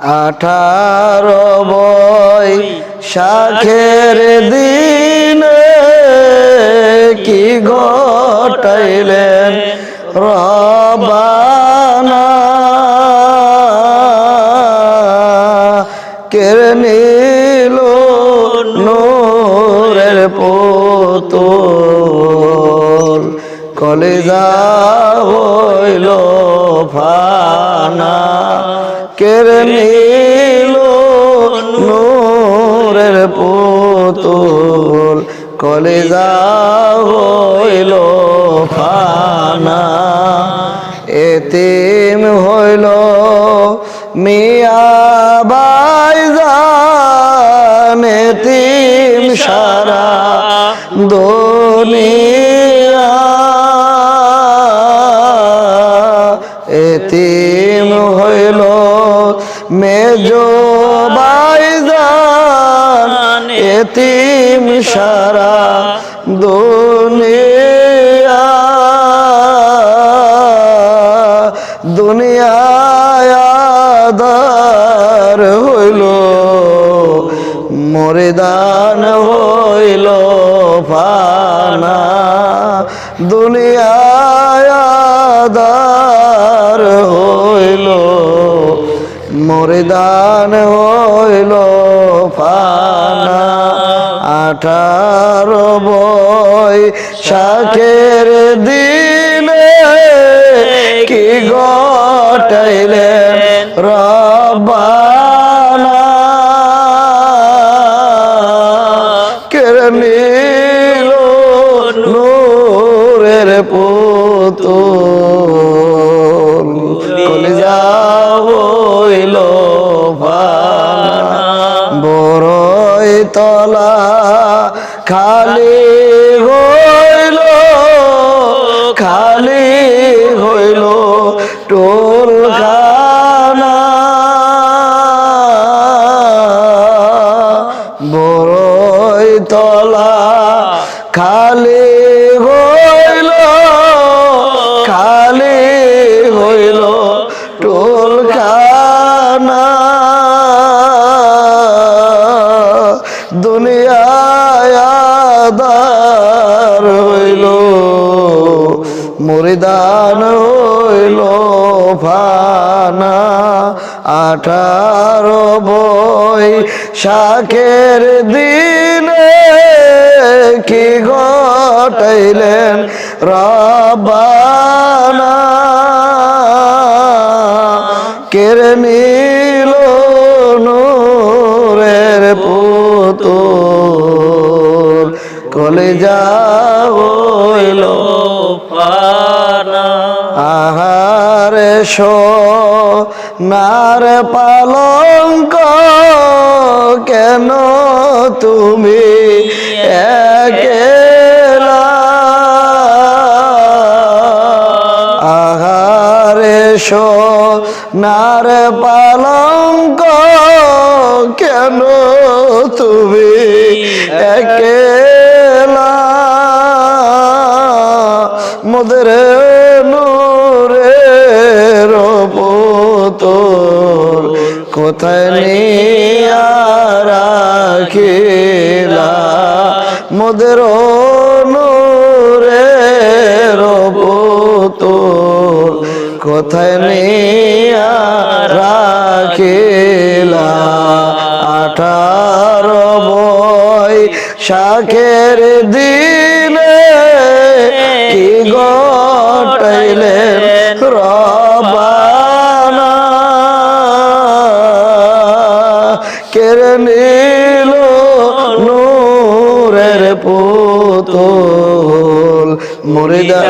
আঠারো বই শাখের দিন কি ঘটাইলেন? রবানা কেড়ে নিল নূরের পুতুল? কলিজা হইল ফানা। কেড়ে নিল নূরের পুতুল কলিজা হইল ফানা। এতিম হইল মিয়া বাইজান এতিম সারা দুনিয়া। মেজো বাইজান এতিম সারা দুনিয়া দুনিয়ায় আদার হইল মরিদান হইল ফানা দুনিয়ায় আঠারো বই শাকের দিনে কি গটাইলেন রবানা কেড়ে নিল নূরের পুতুল? খালি হইল টোল খানা। বড়ই তলা খালি হইল খালি হইল টোল খানা। মরিদান হইল ফানা, আঠারো বই শাকের দিনে কি ঘটাইলেন রবানা কেড়ে নিল নূরের পুতুল, কলেজা হইল নার পালঙ্ক কেন তুমি একেলা? আহারে শো নার পালঙ্ক কেন নিয়া মোদের নূরের তো কোথায় নিয়া কেড়ে নিল নূরের পুতুল মরিদা